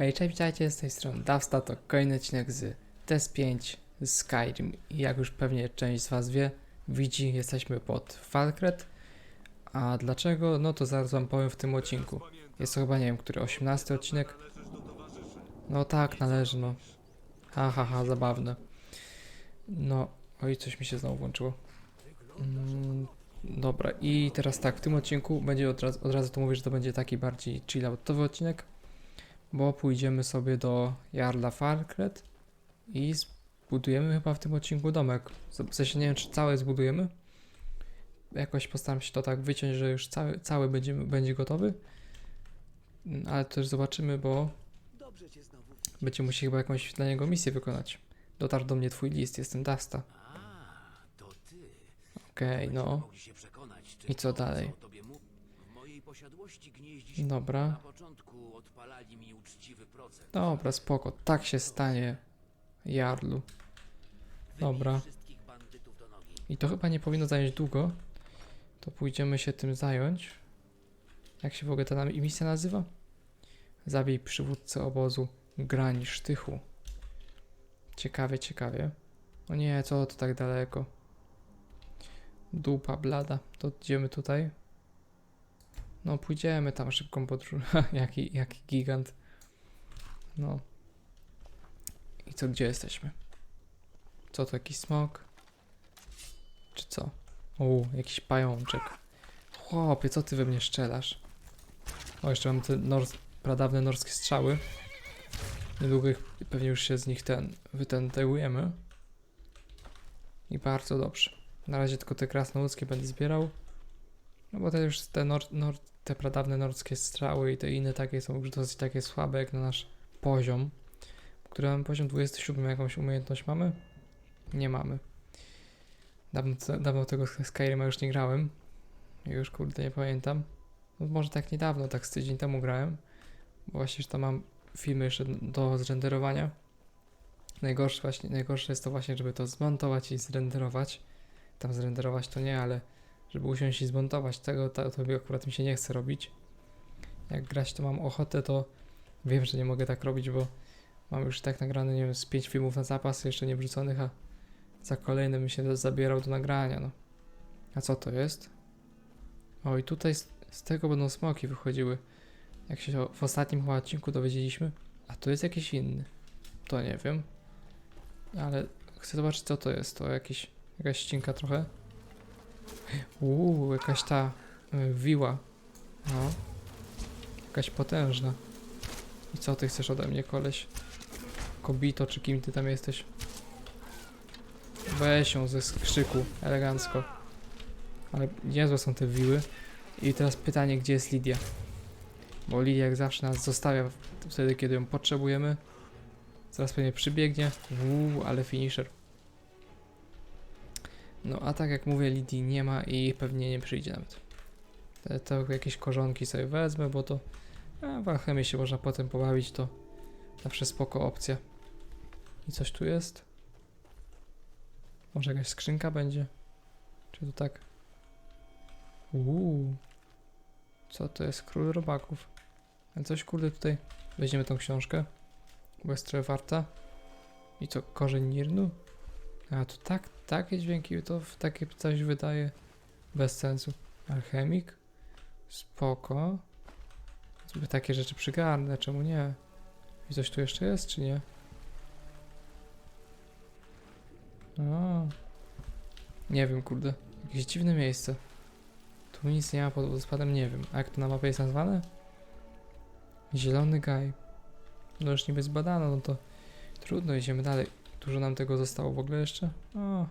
Hej, cześć, witajcie z tej strony Dawsta, to kolejny odcinek z Test 5 z Skyrim. Jak już pewnie część z Was wie, widzi, jesteśmy pod Falkret. A dlaczego? No to zaraz Wam powiem w tym odcinku. Jest to chyba, nie wiem, który, 18 odcinek? No tak, należy, no. Ha, ha, ha, zabawne. No, oj, coś mi się znowu włączyło. Mm, dobra, i teraz tak, w tym odcinku będzie od razu, od razu to mówię, że to będzie taki bardziej chilloutowy odcinek bo pójdziemy sobie do Jarla Farkret i zbudujemy chyba w tym odcinku domek. W sensie nie wiem, czy całe zbudujemy. Jakoś postaram się to tak wyciąć, że już cały, cały będzie, będzie gotowy. Mm, Ale też zobaczymy, bo będziemy musieli chyba jakąś dla niego misję wykonać. Dotarł do mnie twój list, jestem Dasta. Okej, Będziemy no. I co dalej? o tobie mów- W mojej posiadłości gnieździ się. Dobra. Na początku odpalali mi uczciwy procent. Dobra, spoko. Tak się stanie, Jarlu. Dobra. I to chyba nie powinno zająć długo. To pójdziemy się tym zająć. Jak się w ogóle ta nam- misja nazywa? Zabij przywódcę obozu Grań Sztychu. Ciekawie, ciekawie. O nie, co to tak daleko? Dupa blada. To idziemy tutaj. No pójdziemy tam szybką podróż. jaki, jaki gigant. No. I co, gdzie jesteśmy? Co to, jakiś smok? Czy co? O, jakiś pajączek. Chłopie, co ty we mnie szczelasz? O, jeszcze mam te nors pradawne norskie strzały. Niedługo ich, pewnie już się z nich ten wytentujemy. I bardzo dobrze. Na razie tylko te krasnoludzkie będę zbierał. No bo te już te, nor nor te pradawne norskie strzały i te inne takie są już dosyć takie słabe jak na nasz poziom. Który mamy poziom 27, jakąś umiejętność mamy? Nie mamy. Dawno, dawno tego Skyrima już nie grałem. Już kurde nie pamiętam. No, może tak niedawno, tak z tydzień temu grałem. Bo właśnie, że tam mam filmy jeszcze do zrenderowania. Najgorsze, właśnie, najgorsze jest to właśnie, żeby to zmontować i zrenderować. Tam zrenderować to nie, ale żeby usiąść i zmontować tego, to, to akurat mi się nie chce robić. Jak grać to mam ochotę, to wiem, że nie mogę tak robić, bo mam już tak nagrane, nie wiem, z 5 filmów na zapas, jeszcze nie wrzuconych, a za kolejnym mi się zabierał do nagrania, no. A co to jest? O, i tutaj z, z tego będą smoki wychodziły. Jak się w ostatnim odcinku dowiedzieliśmy. A tu jest jakiś inny. To nie wiem. Ale chcę zobaczyć, co to jest. To jakiś, jakaś ścinka trochę. Uuu, jakaś ta y, wiła. No. Jakaś potężna. I co ty chcesz ode mnie, koleś? Kobito, czy kim ty tam jesteś? Weź ją ze skrzyku, elegancko. Ale niezłe są te wiły. I teraz pytanie, gdzie jest Lidia? Bo Lidia jak zawsze nas zostawia wtedy, kiedy ją potrzebujemy. Zaraz pewnie przybiegnie. Uuu, ale finisher. No a tak jak mówię, Lidii nie ma i pewnie nie przyjdzie nawet. Te, to jakieś korzonki sobie wezmę, bo to a, w alchemii się można potem pobawić, to zawsze spoko opcja. I coś tu jest? Może jakaś skrzynka będzie? Czy to tak? Uuu. Co to jest? Król robaków. Ale coś kurde tutaj. Weźmiemy tą książkę. Bo jest warta. I co? Korzeń Nirnu? A to tak, takie dźwięki to w takie coś wydaje bez sensu. Alchemik? Spoko. Sobie takie rzeczy przygarnę, czemu nie? I coś tu jeszcze jest, czy nie? O. Nie wiem, kurde. Jakieś dziwne miejsce. Tu nic nie ma pod wodospadem, nie wiem. A jak to na mapie jest nazwane? Zielony gaj. No już niby zbadano, no to trudno, idziemy dalej. Dużo nam tego zostało w ogóle jeszcze? O.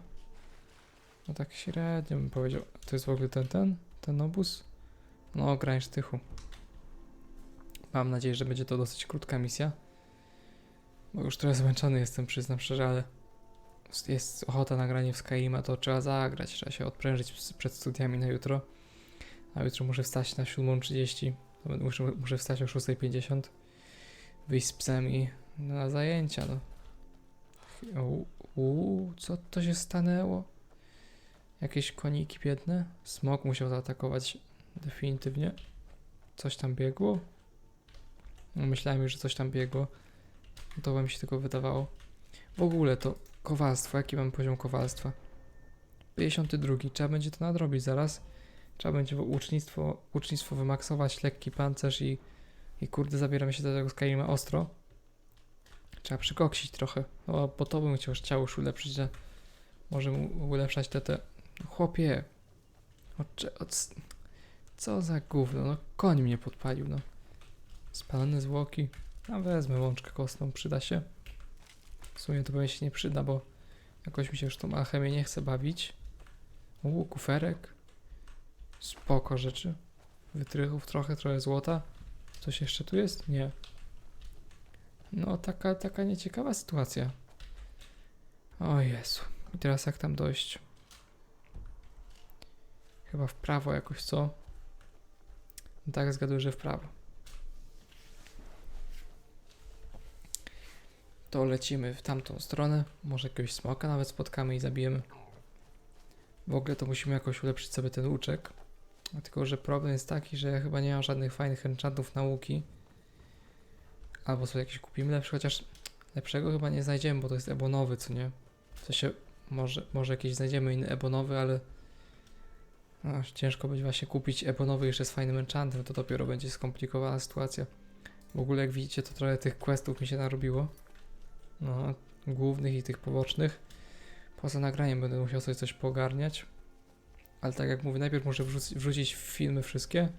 No tak średnio bym powiedział. To jest w ogóle ten, ten? Ten obóz? No, grań sztychu. Mam nadzieję, że będzie to dosyć krótka misja. Bo już trochę zmęczony jestem, przyznam szczerze, ale jest ochota na granie w Skyrima, to trzeba zagrać, trzeba się odprężyć przed studiami na jutro. A jutro muszę wstać na 7.30, to będę- muszę, muszę wstać o 6.50, wyjść z psem i na zajęcia, no. U, u, co to się stanęło? Jakieś koniki biedne? Smok musiał zaatakować definitywnie. Coś tam biegło? No, Myślałem już, że coś tam biegło. To mi się tylko wydawało. W ogóle to kowalstwo. Jaki mam poziom kowalstwa? 52. Trzeba będzie to nadrobić zaraz. Trzeba będzie ucznictwo, ucznictwo wymaksować, lekki pancerz i, i kurde zabieramy się do tego Skyrima ostro. Trzeba przykoksić trochę, no, bo to bym chciał, chciał już ulepszyć, że może ulepszać te, te... Chłopie, o, cze- o, c- co za gówno, no koń mnie podpalił, no. Spalone zwłoki, a wezmę łączkę kostną, przyda się. W sumie to pewnie się nie przyda, bo jakoś mi się już tą alchemię nie chce bawić. Uuu, kuferek. Spoko rzeczy. Wytrychów trochę, trochę złota. Coś jeszcze tu jest? Nie. No, taka, taka nieciekawa sytuacja. O Jezu. I teraz jak tam dojść? Chyba w prawo jakoś, co? No tak, zgaduję, że w prawo. To lecimy w tamtą stronę. Może jakiegoś smoka nawet spotkamy i zabijemy. W ogóle to musimy jakoś ulepszyć sobie ten łuczek. Tylko, że problem jest taki, że ja chyba nie mam żadnych fajnych enchantów na łuki. Albo sobie jakieś kupimy lepsze, chociaż lepszego chyba nie znajdziemy, bo to jest ebonowy, co nie? W sensie, może, może jakieś znajdziemy inny ebonowy, ale no, ciężko będzie właśnie kupić ebonowy jeszcze z fajnym enchantem, to dopiero będzie skomplikowana sytuacja. W ogóle jak widzicie, to trochę tych questów mi się narobiło. No, głównych i tych pobocznych. Poza nagraniem będę musiał sobie coś pogarniać. Ale tak jak mówię, najpierw muszę wrzuc- wrzucić filmy wszystkie.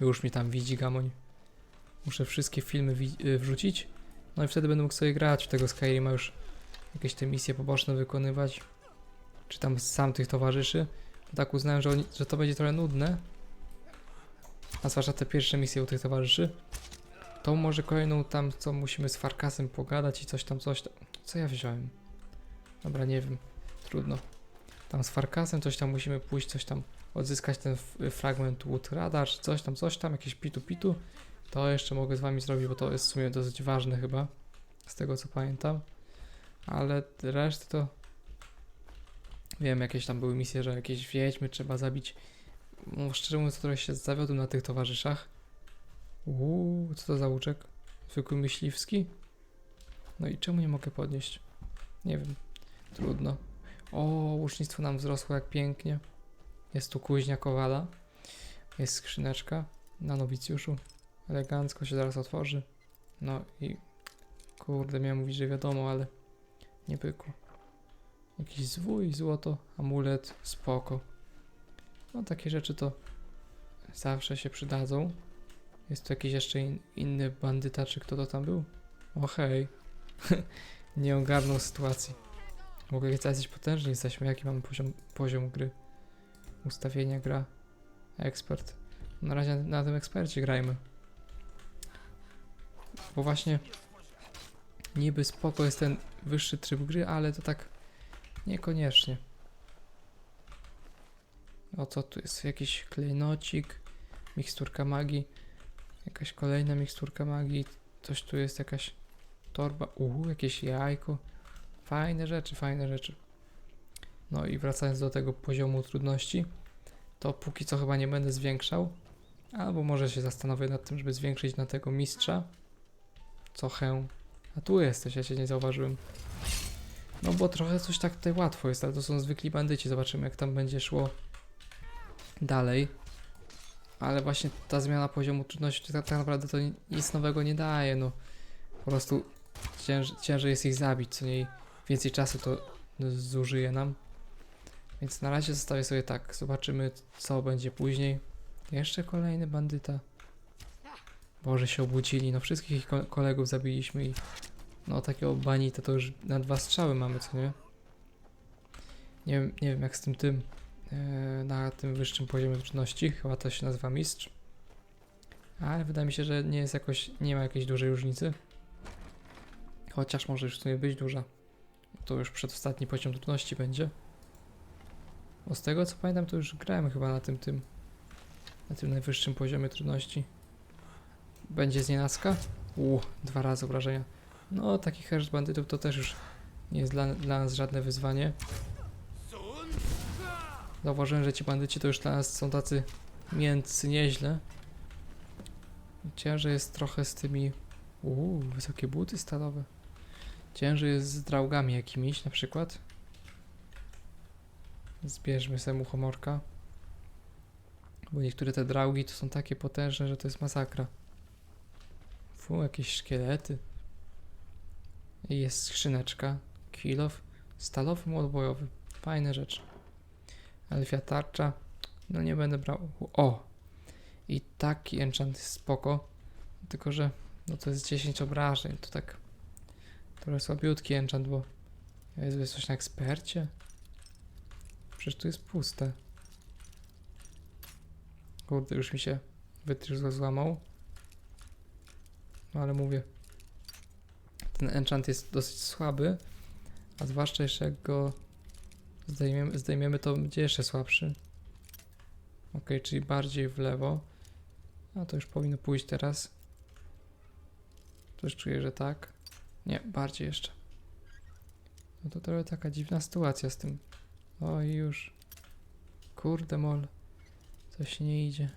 Już mi tam widzi gamoń. Muszę wszystkie filmy y, wrzucić. No i wtedy będę mógł sobie grać w tego Skyrima już jakieś te misje poboczne wykonywać. Czy tam sam tych towarzyszy. Bo tak uznałem, że, oni, że to będzie trochę nudne. A zwłaszcza te pierwsze misje u tych towarzyszy. To może kolejną tam, co musimy z Farkasem pogadać i coś tam, coś tam. Co ja wziąłem? Dobra, nie wiem. Trudno. Tam z Farkasem coś tam musimy pójść, coś tam odzyskać ten fragment Wood Radar, coś tam, coś tam, jakieś pitu pitu. To jeszcze mogę z wami zrobić, bo to jest w sumie dosyć ważne chyba, z tego co pamiętam. Ale reszty to... Wiem, jakieś tam były misje, że jakieś wiedźmy trzeba zabić. No, szczerze mówiąc, trochę się zawiodłem na tych towarzyszach. Uuu, co to za łuczek? Zwykły myśliwski? No i czemu nie mogę podnieść? Nie wiem. Trudno. O, łucznictwo nam wzrosło jak pięknie. Jest tu kuźnia kowala. Jest skrzyneczka na nowicjuszu. Elegancko się zaraz otworzy. No i kurde, miałem mówić, że wiadomo, ale nie pykło. Jakiś zwój, złoto, amulet, spoko. No takie rzeczy to zawsze się przydadzą. Jest tu jakiś jeszcze in, inny bandyta, czy kto to tam był? O hej. nie ogarnął sytuacji. Mogę jesteś potężni jesteśmy. Jaki mamy poziom, poziom gry? Ustawienia gra. Ekspert. Na razie na tym ekspercie grajmy. Bo właśnie niby spoko jest ten wyższy tryb gry, ale to tak niekoniecznie. O co tu jest? Jakiś klejnocik, miksturka magii, jakaś kolejna miksturka magii, coś tu jest, jakaś torba, uuu, jakieś jajko. Fajne rzeczy, fajne rzeczy. No i wracając do tego poziomu trudności, to póki co chyba nie będę zwiększał, albo może się zastanowię nad tym, żeby zwiększyć na tego mistrza. Co chę. A tu jesteś, ja cię nie zauważyłem. No bo trochę coś tak tutaj łatwo jest, ale to są zwykli bandyci, zobaczymy jak tam będzie szło dalej. Ale właśnie ta zmiana poziomu trudności tak, tak naprawdę to ni- nic nowego nie daje, no. Po prostu cięż, ciężej jest ich zabić, co nie więcej czasu to zużyje nam. Więc na razie zostawię sobie tak. Zobaczymy, co będzie później. Jeszcze kolejny bandyta. Boże, się obudzili. No wszystkich ich ko- kolegów zabiliśmy i no takiego banita to już na dwa strzały mamy, co nie? Nie wiem, nie wiem jak z tym tym e, na tym wyższym poziomie trudności. Chyba to się nazywa mistrz. Ale wydaje mi się, że nie jest jakoś, nie ma jakiejś dużej różnicy. Chociaż może już w sumie być duża. To już przedostatni poziom trudności będzie. Bo z tego co pamiętam, to już grałem chyba na tym tym. Na tym najwyższym poziomie trudności. Będzie z nienacka? Uuu, dwa razy obrażenia. No, taki herszt bandytów to też już nie jest dla, dla nas żadne wyzwanie. Zauważyłem, że ci bandyci to już dla nas są tacy miękcy nieźle. Ciężej jest trochę z tymi... Uuu, wysokie buty stalowe. Ciężej jest z draugami jakimiś na przykład. Zbierzmy sobie muchomorka. Bo niektóre te draugi to są takie potężne, że to jest masakra. Fu, jakieś szkielety. Jest skrzyneczka. Kilof. Stalowy młot bojowy. Fajne rzeczy. Elfia tarcza. No nie będę brał. O! I taki enchant jest spoko. Tylko, że no to jest 10 obrażeń. To tak trochę słabiutki enchant, bo jest coś na ekspercie. Przecież tu jest puste. Kurde, już mi się wytrysk złamał. No ale mówię. Ten enchant jest dosyć słaby. A zwłaszcza jeszcze jak go zdejmiemy, zdejmiemy to będzie jeszcze słabszy. Ok, czyli bardziej w lewo. A to już powinno pójść teraz. Coś czuję, że tak. Nie, bardziej jeszcze. No to trochę taka dziwna sytuacja z tym. O i już. Kurde mol. Coś nie idzie.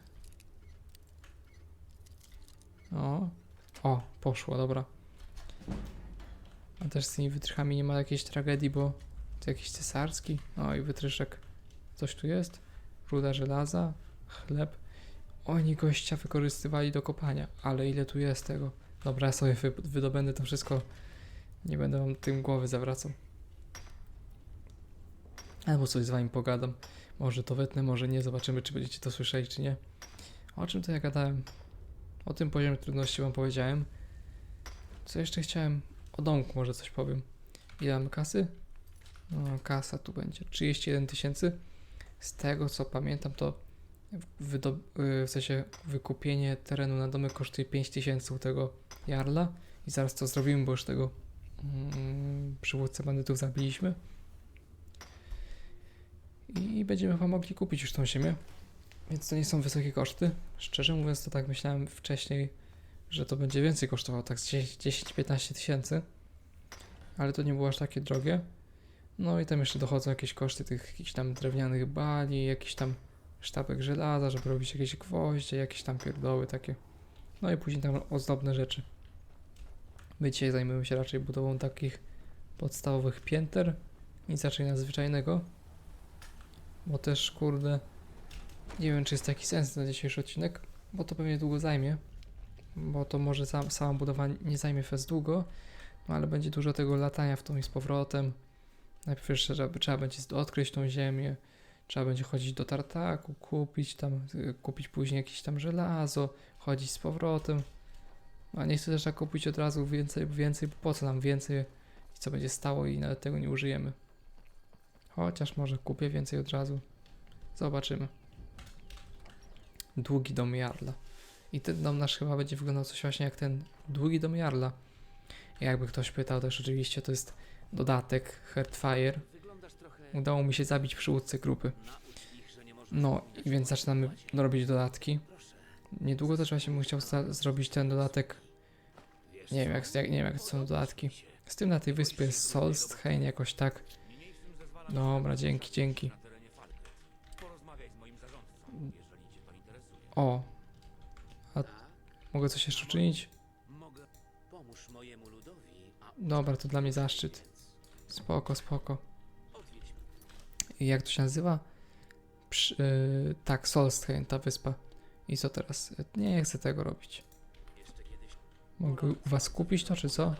O. O, poszło, dobra. A też z tymi wytrychami nie ma jakiejś tragedii, bo to jakiś cesarski. O i wytryszek. Coś tu jest? Ruda żelaza, chleb. Oni gościa wykorzystywali do kopania, ale ile tu jest tego? Dobra, ja sobie wy wydobędę to wszystko. Nie będę wam tym głowy zawracał. Albo coś z wami pogadam. Może to wetnę, może nie. Zobaczymy, czy będziecie to słyszeli, czy nie. O czym to ja gadałem? O tym poziomie trudności wam powiedziałem. Co jeszcze chciałem? O domku może coś powiem. Ile mamy kasy? No, kasa tu będzie. 31 tysięcy. Z tego co pamiętam, to wydo- y, w sensie wykupienie terenu na domy kosztuje 5 tysięcy u tego Jarla. I zaraz to zrobimy, bo już tego mm, przywódcę bandytów zabiliśmy. I będziemy wam mogli kupić już tą ziemię. Więc to nie są wysokie koszty. Szczerze mówiąc, to tak myślałem wcześniej, że to będzie więcej kosztowało, tak z 10-15 tysięcy. Ale to nie było aż takie drogie. No i tam jeszcze dochodzą jakieś koszty tych jakichś tam drewnianych bali, jakiś tam sztabek żelaza, żeby robić jakieś gwoździe, jakieś tam pierdoły takie. No i później tam ozdobne rzeczy. My dzisiaj zajmiemy się raczej budową takich podstawowych pięter, nic raczej nadzwyczajnego. Bo też, kurde, nie wiem, czy jest taki sens na dzisiejszy odcinek, bo to pewnie długo zajmie. Bo to może sam, sama budowa nie zajmie fest długo, no ale będzie dużo tego latania w tą i z powrotem. Najpierw jeszcze trzeba, trzeba będzie odkryć tą ziemię, trzeba będzie chodzić do tartaku, kupić tam, kupić później jakieś tam żelazo, chodzić z powrotem. A nie chcę też tak kupić od razu więcej, więcej, bo po co nam więcej i co będzie stało i nawet tego nie użyjemy. Chociaż może kupię więcej od razu. Zobaczymy. Długi dom Jarla. I ten dom nasz chyba będzie wyglądał coś właśnie jak ten długi dom Jarla. Jakby ktoś pytał, też oczywiście to jest dodatek Heartfire. Udało mi się zabić przywódcę grupy. No i więc zaczynamy robić dodatki. Niedługo też właśnie bym chciał zrobić ten dodatek. Nie wiem jak, jak, nie wiem jak to są dodatki. Z tym na tej wyspie jest Solstheim jakoś tak. Dobra, dzięki, dzięki. O, Tak? mogę coś jeszcze uczynić? Pomóż mojemu ludowi, a Dobra, to dla mnie zaszczyt. Spoko, spoko. I jak to się nazywa? Yy, tak, Solstheim, ta wyspa. I co teraz? Nie chcę tego robić. Mogę u was kupić to, czy co?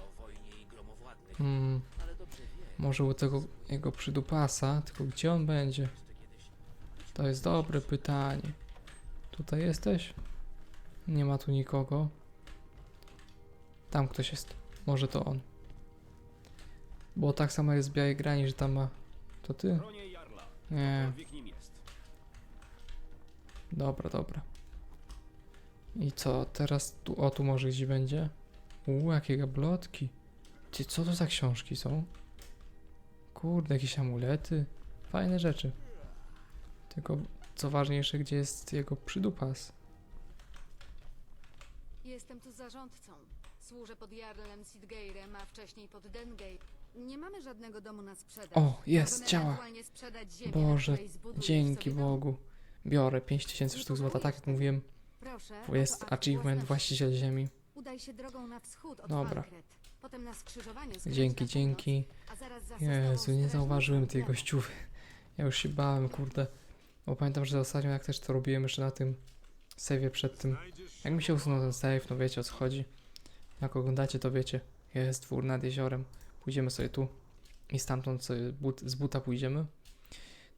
Hmm, może u tego jego przydupasa, tylko gdzie on będzie? To jest dobre pytanie. Tutaj jesteś? Nie ma tu nikogo. Tam ktoś jest. Może to on. Bo tak samo jest w Białej Grani, że tam ma... To ty? Nie. Dobra, dobra. I co, teraz tu, o tu może gdzieś będzie? Uuu, jakie gablotki. Ty, co to za książki są? Kurde, jakieś amulety. Fajne rzeczy. Tylko, co ważniejsze, gdzie jest jego przydupas? Jestem tu zarządcą. Służę pod Jarlem Sidgeirem, a wcześniej pod Dengate. Nie mamy żadnego domu na sprzedaż. O, jest, Możemy działa. ewentualnie sprzedać ziemię, Boże, na której zbudujesz Dzięki sobie dom. Bogu. Biorę 5000 sztuk złota, tak jak mówiłem. Proszę. Bo oto jest akt achievement własności. właściciel ziemi. Udaj się drogą na wschód od Dobra. Falkret. Potem na skrzyżowaniu skręć Dzięki, na północ, dzięki. a zaraz za Jezu, nie zauważyłem tej gościuwy. Ja już się bałem, kurde. Bo pamiętam, że ostatnio jak też to robiłem jeszcze na tym save'ie przed tym. Jak mi się usunął ten save, no wiecie o co chodzi. Jak oglądacie, to wiecie. Jest dwór nad jeziorem. Pójdziemy sobie tu. I stamtąd sobie but, z buta pójdziemy.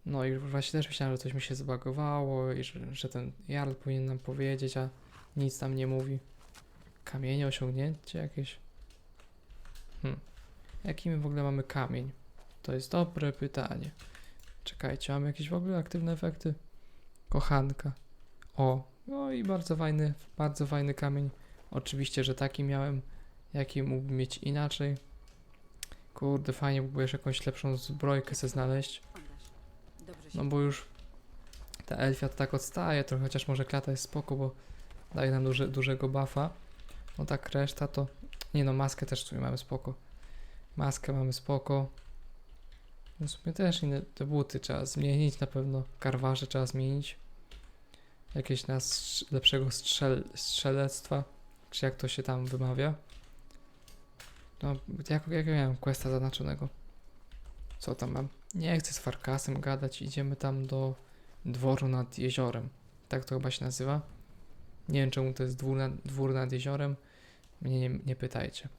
No i właśnie też myślałem, że coś mi się zbagowało i że, że ten Jarl powinien nam powiedzieć, a nic nam nie mówi. Kamienie osiągnięcie jakieś? Hmm. Jaki my w ogóle mamy kamień? To jest dobre pytanie. Czekajcie, mamy jakieś w ogóle aktywne efekty? Kochanka. O, no i bardzo fajny, bardzo fajny kamień. Oczywiście, że taki miałem, jaki mógłbym mieć inaczej. Kurde, fajnie byłoby jeszcze jakąś lepszą zbrojkę sobie znaleźć. No bo już ta elfia to tak odstaje trochę, chociaż może klata jest spoko, bo daje nam duże, dużego buffa. No tak reszta to... Nie no, maskę też w sumie mamy spoko. Maskę mamy spoko. No w sumie też inne te buty trzeba zmienić na pewno. Karwarze trzeba zmienić. Jakieś na strz- lepszego strzel strzelectwa, czy jak to się tam wymawia. No, jak, jak ja miałem questa zaznaczonego? Co tam mam? Nie chcę z Farkasem gadać, idziemy tam do dworu nad jeziorem. Tak to chyba się nazywa. Nie wiem czemu to jest dwór nad, dwór nad jeziorem. Mnie nie, nie pytajcie.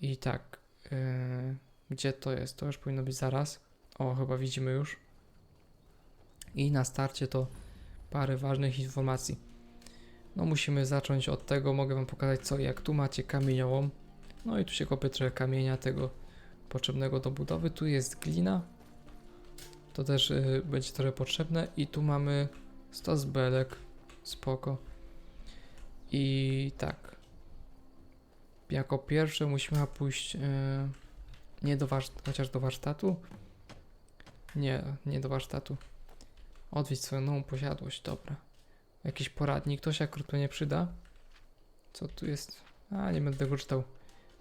I tak, yy, gdzie to jest? To już powinno być zaraz. O, chyba widzimy już. I na starcie to parę ważnych informacji. No musimy zacząć od tego, mogę wam pokazać co jak. Tu macie kamieniołom. No i tu się kopie trochę kamienia tego potrzebnego do budowy. Tu jest glina. To też y, będzie trochę potrzebne. I tu mamy stos belek. Spoko. I tak. Jako pierwsze musimy pójść y, nie do warsztatu, chociaż do warsztatu. Nie, nie do warsztatu. Odwiedź swoją nową posiadłość, dobra. Jakiś poradnik, to się akurat nie przyda. Co tu jest? A, nie będę tego czytał.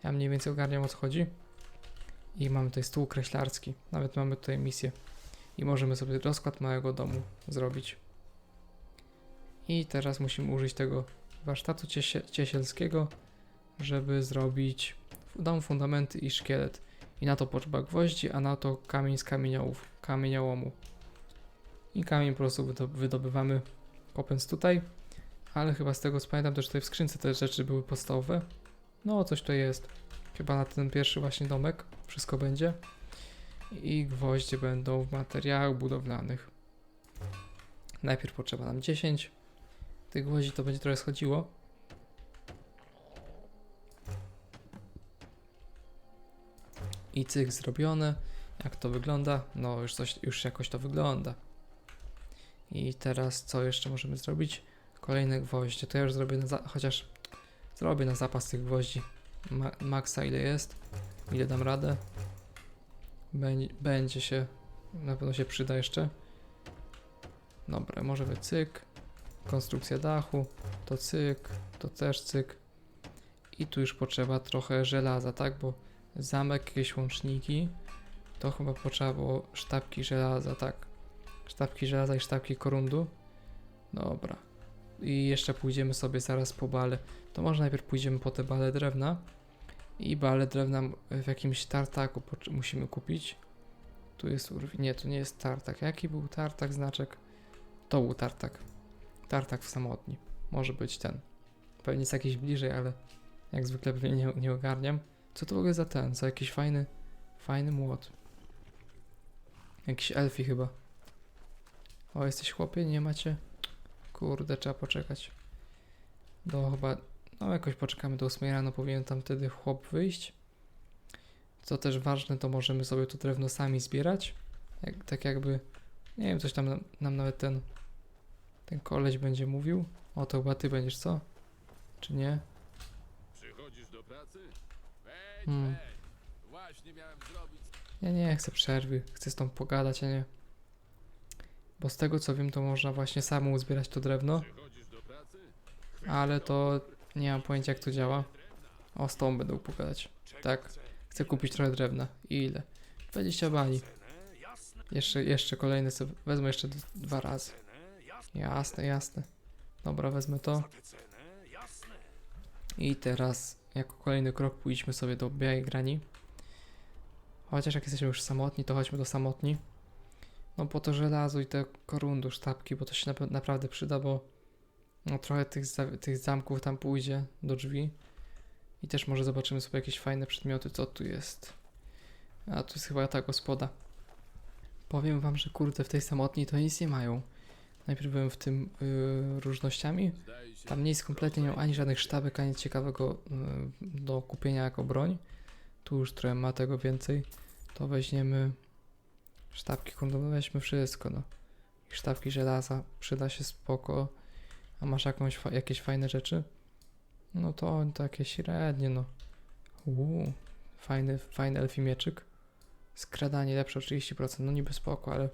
Ja mniej więcej ogarniam o co chodzi. I mamy tutaj stół kreślarski. Nawet mamy tutaj misję. I możemy sobie rozkład małego domu zrobić. I teraz musimy użyć tego warsztatu ciesie, ciesielskiego, żeby zrobić dom, fundamenty i szkielet. I na to potrzeba gwoździ, a na to kamień z kamieniołów, kamieniołomu. I kamień po prostu wydo- wydobywamy kopiąc tutaj. Ale chyba z tego co pamiętam, też tutaj w skrzynce te rzeczy były podstawowe. No, coś tutaj jest. Chyba na ten pierwszy właśnie domek wszystko będzie. I gwoździe będą w materiałach budowlanych. Najpierw potrzeba nam 10. Tych gwoździ to będzie trochę schodziło. I cyk zrobione. Jak to wygląda? No już coś, już jakoś to wygląda. I teraz co jeszcze możemy zrobić? Kolejne gwoździe. To ja już zrobię na za- chociaż zrobię na zapas tych gwoździ. Ma- maksa ile jest? Ile dam radę? Będzie się, na pewno się przyda jeszcze. Dobra, może cyk. Konstrukcja dachu, to cyk, to też cyk. I tu już potrzeba trochę żelaza, tak? Bo zamek, jakieś łączniki, to chyba potrzeba było sztabki żelaza, tak? Sztabki żelaza i sztabki korundu. Dobra. I jeszcze pójdziemy sobie zaraz po bale. To może najpierw pójdziemy po te bale drewna. I bale drewna w jakimś tartaku musimy kupić. Tu jest urwi... Nie, tu nie jest tartak. Jaki był tartak, znaczek? To był tartak. Tartak w samotni. Może być ten. Pewnie jest jakiś bliżej, ale jak zwykle pewnie nie, nie ogarniam. Co to w ogóle za ten? Za jakiś fajny, fajny młot. Jakiś elfi chyba. O, jesteś chłopie? Nie macie? Kurde, trzeba poczekać. Do chyba no jakoś poczekamy do 8 rano, powinien tam wtedy chłop wyjść. Co też ważne, to możemy sobie to drewno sami zbierać. Jak, tak jakby, nie wiem, coś tam nam, nam nawet ten, ten koleś będzie mówił. O, to chyba ty będziesz, co? Czy nie? Przychodzisz do pracy? Hmm. Ja nie chcę przerwy, chcę z tą pogadać, a nie. Bo z tego co wiem, to można właśnie samemu zbierać to drewno, ale to nie mam pojęcia jak to działa. O, z tą będę pogadać. Tak, chcę kupić trochę drewna. I ile? 20 bani. Jeszcze, jeszcze kolejne sobie, wezmę jeszcze dwa razy. Jasne, jasne. Dobra, wezmę to. I teraz, jako kolejny krok, pójdźmy sobie do białej grani. Chociaż jak jesteśmy już samotni, to chodźmy do samotni. No po to żelazo i te korundu, sztabki, bo to się nap- naprawdę przyda, bo no, trochę tych, tych zamków tam pójdzie do drzwi. I też może zobaczymy sobie jakieś fajne przedmioty, co tu jest. A tu jest chyba ta gospoda. Powiem wam, że kurde, w tej samotni to nic nie mają. Najpierw byłem w tym yy, różnościami. Tam nic kompletnie nie ani żadnych sztabek, ani ciekawego y, do kupienia jako broń. Tu już trochę ma tego więcej. To weźmiemy sztabki kondomu, weźmy wszystko, no. I sztabki żelaza, przyda się spoko. A masz jakąś, fa- jakieś fajne rzeczy? No to takie średnie, no. Uuu, fajny, fajny elfi. Skradanie lepsze o 30%, no niby spoko, ale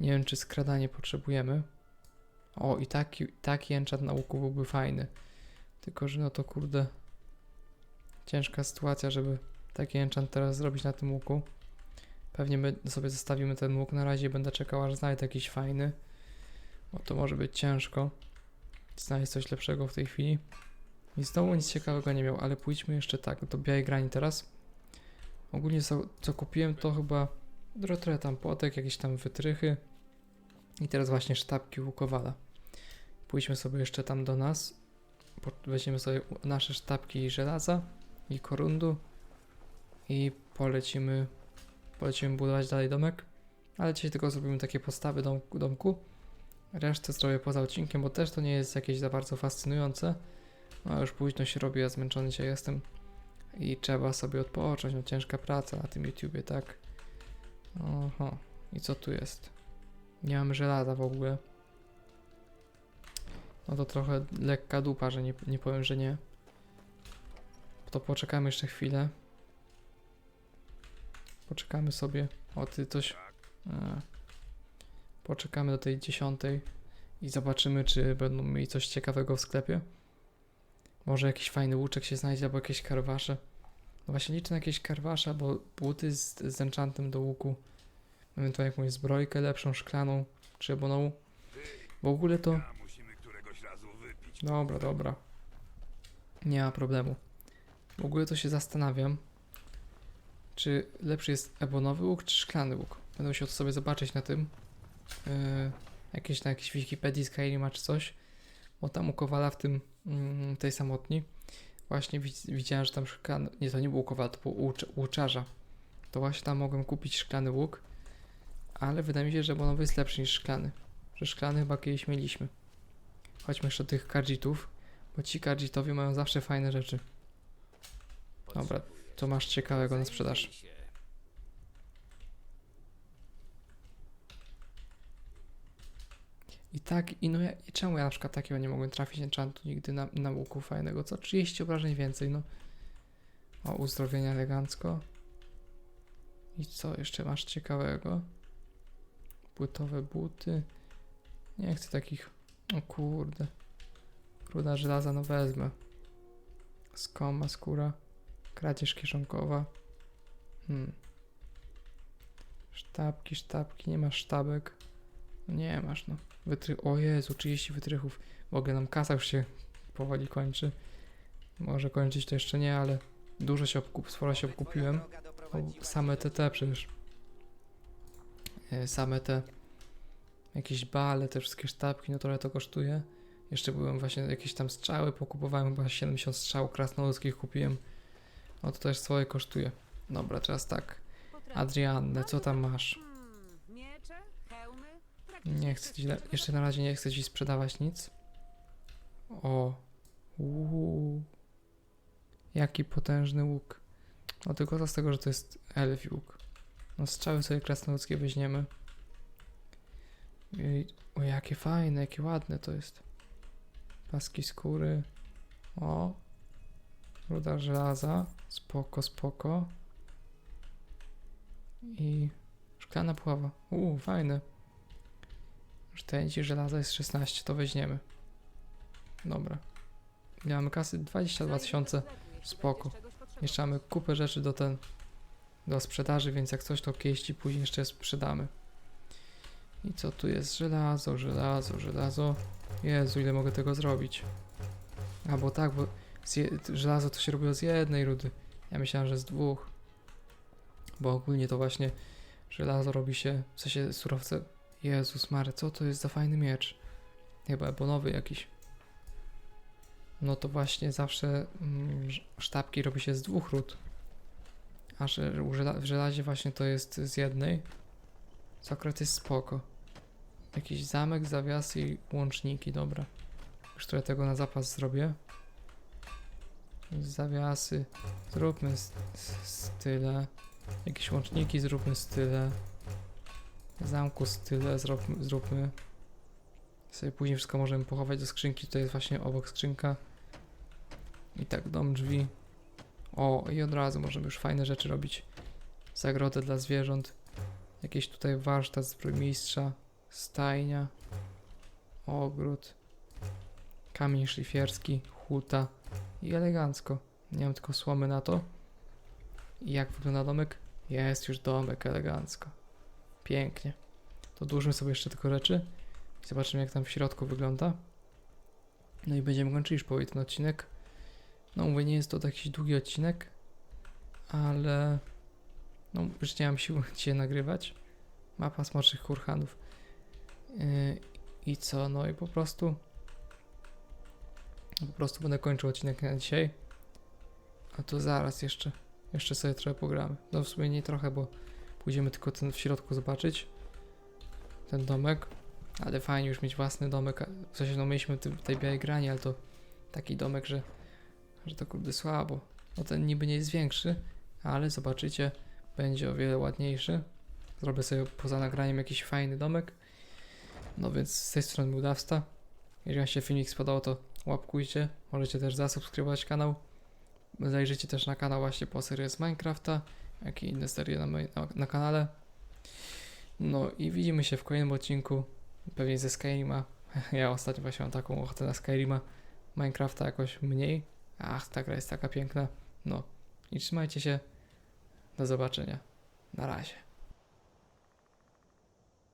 nie wiem czy skradanie potrzebujemy. O, i taki, taki enchant na łuku byłby fajny. Tylko, że no to kurde. Ciężka sytuacja, żeby taki enchant teraz zrobić na tym łuku. Pewnie my sobie zostawimy ten łuk na razie będę czekał, aż znajdę jakiś fajny. Bo to może być ciężko. Znaleźć coś lepszego w tej chwili. I znowu nic ciekawego nie miał, ale pójdźmy jeszcze tak, do białej grani teraz. Ogólnie co, co kupiłem to chyba trochę tam płotek, jakieś tam wytrychy. I teraz właśnie sztabki łukowala. Pójdźmy sobie jeszcze tam do nas. Weźmiemy sobie u- nasze sztabki żelaza i korundu i polecimy, polecimy budować dalej domek. Ale dzisiaj tylko zrobimy takie postawy dom, domku. Resztę zrobię poza odcinkiem, bo też to nie jest jakieś za bardzo fascynujące. No już późno się robi, ja zmęczony dzisiaj jestem. I trzeba sobie odpocząć, no ciężka praca na tym YouTubie, tak? Oho, i co tu jest? Nie mamy żelaza w ogóle. No to trochę lekka dupa, że nie, nie powiem, że nie. To poczekamy jeszcze chwilę. Poczekamy sobie. O, ty coś. E, poczekamy do tej dziesiątej i zobaczymy, czy będą mieli coś ciekawego w sklepie. Może jakiś fajny łuczek się znajdzie, albo jakieś karwasze. No właśnie liczę na jakieś karwasze, bo buty z, z enchantem do łuku. Ewentualnie jakąś zbrojkę lepszą, szklaną, czy eboną. W ogóle to... Dobra, dobra. Nie ma problemu. W ogóle to się zastanawiam, czy lepszy jest ebonowy łuk, czy szklany łuk. Będę musiał to sobie zobaczyć na tym. Yy, jakieś na jakiejś Wikipedii Skyrima czy coś. Bo tam u Kowala w tym, mm, tej samotni właśnie widz- widziałem, że tam szklany... Nie, to nie był u Kowala, to był łucz- łuczarza. To właśnie tam mogłem kupić szklany łuk. Ale wydaje mi się, że ebonowy jest lepszy niż szklany. Że szklany chyba kiedyś mieliśmy. Chodźmy jeszcze do tych kardzitów, bo ci kardzitowi mają zawsze fajne rzeczy. Dobra, co masz ciekawego na sprzedaż? I tak, i no ja, i czemu ja na przykład takiego nie mogłem trafić enchantu nigdy na, na łuku fajnego? Co? 30 obrażeń więcej, no. O, uzdrowienie elegancko. I co jeszcze masz ciekawego? Płytowe buty. Nie chcę takich. O kurde. Ruda żelaza, no wezmę. Skoma, skóra. Kradzież kieszonkowa. Hmm. Sztabki, sztabki. Nie masz sztabek. Nie masz, no. Wytry... O Jezu, 30 wytrychów. W ogóle nam kasa już się powoli kończy. Może kończyć to jeszcze nie, ale dużo się obkup... sporo się obkupiłem. O, same te te przecież. E, Same te jakieś bale, te wszystkie sztabki, no trochę to kosztuje. Jeszcze byłem właśnie jakieś tam strzały, pokupowałem chyba 70 strzał krasnoludzkich kupiłem. No to też swoje kosztuje. Dobra, teraz tak. Adrianne, co tam masz? Nie chcę ci, na- jeszcze na razie nie chcę ci sprzedawać nic. O, uuu, jaki potężny łuk. No tylko to z tego, że to jest elfi łuk. No strzały sobie krasnoludzkie weźmiemy. I, o, jakie fajne, jakie ładne to jest. Paski skóry. O, ruda żelaza. Spoko, spoko. I szklana pława. Uuu, fajne. Rtęci żelaza jest 16, to weźmiemy. Dobra. Ile mamy kasy? 22 tysiące. Spoko. Jeszcze mamy kupę rzeczy do ten do sprzedaży, więc jak coś to kiedyś ci później jeszcze sprzedamy. I co tu jest? Żelazo, żelazo, żelazo. Jezu, ile mogę tego zrobić. A bo tak, bo żelazo to się robiło z jednej rudy. Ja myślałem, że z dwóch. Bo ogólnie to właśnie żelazo robi się, w sensie surowce. Jezus Mary, co to jest za fajny miecz? Chyba ebonowy jakiś. No to właśnie zawsze mm, sztabki robi się z dwóch ród. A w żelazie właśnie to jest z jednej. Co akurat jest spoko. Jakiś zamek, zawiasy i łączniki, dobra. Już trochę tego na zapas zrobię. Zawiasy. Zróbmy s- s- style. Jakieś łączniki zróbmy style. Zamku style zróbmy, zróbmy. Sobie później wszystko możemy pochować do skrzynki. Tutaj jest właśnie obok skrzynka. I tak dom drzwi. O, i od razu możemy już fajne rzeczy robić. Zagrodę dla zwierząt. Jakiś tutaj warsztat zbrojmistrza. Stajnia. Ogród. Kamień szlifierski. Huta. I elegancko. Nie mam tylko słomy na to. I jak wygląda domek? Jest już domek elegancko. Pięknie. To dłużmy sobie jeszcze tylko rzeczy. Zobaczymy jak tam w środku wygląda. No i będziemy kończyli już powoli ten odcinek. No mówię, nie jest to jakiś długi odcinek, ale no już nie mam sił dzisiaj nagrywać. Mapa smoczych kurhanów. Yy, I co? No i po prostu po prostu będę kończył odcinek na dzisiaj. A to zaraz jeszcze jeszcze sobie trochę pogramy. No w sumie nie trochę, bo pójdziemy tylko ten w środku zobaczyć. Ten domek. Ale fajnie już mieć własny domek. W sensie no mieliśmy w tej białej grani, ale to taki domek, że że to kurde słabo. No ten niby nie jest większy, ale zobaczycie, będzie o wiele ładniejszy. Zrobię sobie poza nagraniem jakiś fajny domek. No więc z tej strony był Dawsta. Jeżeli Wam się filmik spodobał, to łapkujcie. Możecie też zasubskrybować kanał. Zajrzyjcie też na kanał właśnie po serię z Minecrafta, jak i inne serie na, moim- na, na kanale. No i widzimy się w kolejnym odcinku, pewnie ze Skyrima. Ja ostatnio właśnie mam taką ochotę na Skyrima. Minecrafta jakoś mniej, Ach, ta gra jest taka piękna. No i trzymajcie się. Do zobaczenia. Na razie.